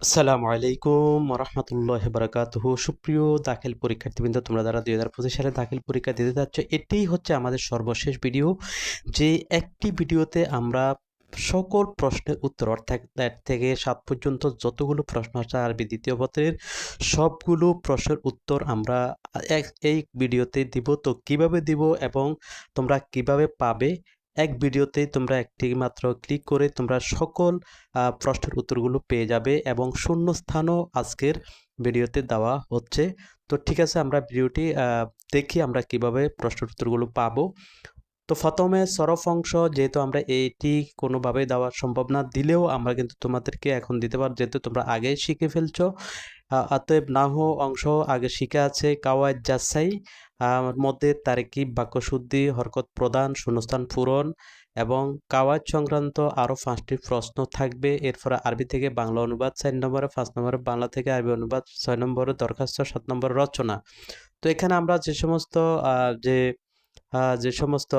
আসসালামু আলাইকুম রহমতুল্লাহ বারাকাতুহ সুপ্রিয় দাখিল পরীক্ষার্থীবৃন্দ, তোমরা যারা দুই হাজার পঁচিশ সালে দাখিল পরীক্ষা দিতে যাচ্ছ, এটাই হচ্ছে আমাদের সর্বশেষ ভিডিও, যে একটি ভিডিওতে আমরা সকল প্রশ্নের উত্তর, অর্থাৎ এক থেকে সাত পর্যন্ত যতগুলো প্রশ্ন আছে, আরবি, দ্বিতীয় পত্রের সবগুলো প্রশ্নের উত্তর আমরা এক- এই ভিডিওতে দিব। তো কীভাবে দিব এবং তোমরা কীভাবে পাবে এক ভিডিওতেই তোমরা একটি মাত্র ক্লিক করে তোমরা সকল প্রশ্নের উত্তরগুলো পেয়ে যাবে এবং শূন্যস্থানও আজকের ভিডিওতে দেওয়া হচ্ছে। তো ঠিক আছে, আমরা ভিডিওটি দেখি আমরা কীভাবে প্রশ্নের উত্তরগুলো পাবো। তো প্রথমে সরফ অংশ, যেহেতু আমরা এইটি কোনোভাবে দেওয়া সম্ভব না, দিলেও আমরা কিন্তু তোমাদেরকে এখন দিতে পার, যেহেতু তোমরা আগে শিখে ফেলছো। অতএব নাহ অংশ আগে শিখে আছে কাওয়ায় জাসাই মধ্যে তারিকিব বাক্যশুদ্ধি, হরকত প্রদান, শূন্যস্থান পূরণ এবং কাওয়াজ সংক্রান্ত আরও পাঁচটি প্রশ্ন থাকবে। এরপরে আরবি থেকে বাংলা অনুবাদ, চার নম্বরে পাঁচ নম্বরে বাংলা থেকে আরবি অনুবাদ, ছয় নম্বরে দরখাস্ত, সাত নম্বরে রচনা। তো এখানে আমরা যে সমস্ত যে যে সমস্ত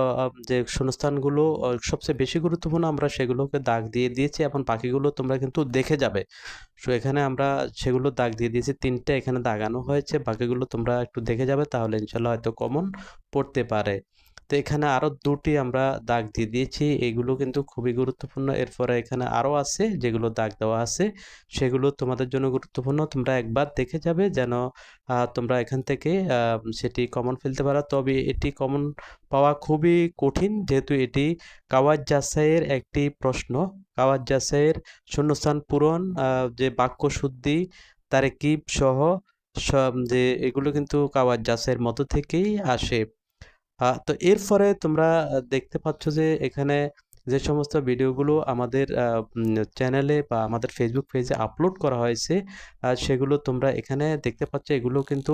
যে শূন্যস্থানগুলো সবচেয়ে বেশি গুরুত্বপূর্ণ আমরা সেগুলোকে দাগ দিয়ে দিয়েছি এবং বাকিগুলো তোমরা কিন্তু দেখে যাবে। সো এখানে আমরা সেগুলো দাগ দিয়ে দিয়েছি, তিনটে এখানে দাগানো হয়েছে, বাকিগুলো তোমরা একটু দেখে যাবে, তাহলে ইনশাল্লাহ হয়তো কমন পড়তে পারে। তো এখানে আরও দুটি আমরা দাগ দিয়ে দিয়েছি। এগুলো কিন্তু খুবই গুরুত্বপূর্ণ। এরপরে এখানে আরও আছে যেগুলো দাগ দেওয়া আছে, সেগুলো তোমাদের জন্য গুরুত্বপূর্ণ। তোমরা একবার দেখে যাবে যেন তোমরা এখান থেকে সেটি কমন ফেলতে পারো। তবে এটি কমন পাওয়া খুবই কঠিন, যেহেতু এটি কাওয়াজ জাসাইয়ের একটি প্রশ্ন। কাওয়াজ জাসাইয়ের শূন্যস্থান পূরণ যে বাক্য শুদ্ধি তারেকিব সহ সব যে এগুলো কিন্তু কাওয়াজ জাসাইয়ের মতো থেকেই আসে। তো এরপরে তোমরা দেখতে পাচ্ছ যে এখানে যে সমস্ত ভিডিওগুলো আমাদের চ্যানেলে বা আমাদের ফেসবুক পেজে আপলোড করা হয়েছে সেগুলো তোমরা এখানে দেখতে পাচ্ছ। এগুলো কিন্তু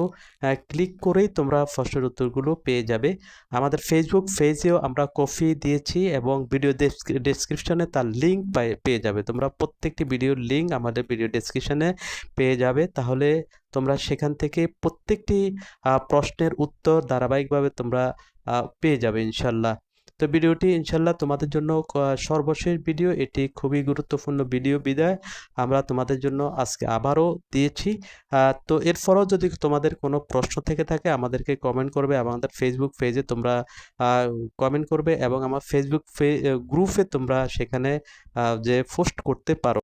ক্লিক করেই তোমরা প্রশ্নের উত্তরগুলো পেয়ে যাবে। আমাদের ফেসবুক পেজেও আমরা কপি দিয়েছি এবং ভিডিও ডেসক্রিপশনে তার লিঙ্ক পেয়ে যাবে। তোমরা প্রত্যেকটি ভিডিওর লিঙ্ক আমাদের ভিডিও ডেসক্রিপশনে পেয়ে যাবে। তাহলে তোমরা সেখান থেকে প্রত্যেকটি প্রশ্নের উত্তর ধারাবাহিকভাবে তোমরা পেয়ে যাবে ইনশাল্লাহ। তো ভিডিওটি ইনশাল্লাহ তোমাদের জন্য সর্বশেষ ভিডিও। এটি খুবই গুরুত্বপূর্ণ ভিডিও বিদায়। আমরা তোমাদের জন্য আজকে আবারও দিয়েছি। তো এরপরও যদি তোমাদের কোনো প্রশ্ন থেকে থাকে, আমাদেরকে কমেন্ট করবে আমাদের ফেসবুক পেজে তোমরা কমেন্ট করবে এবং আমার ফেসবুক গ্রুপে তোমরা সেখানে যে পোস্ট করতে পারো।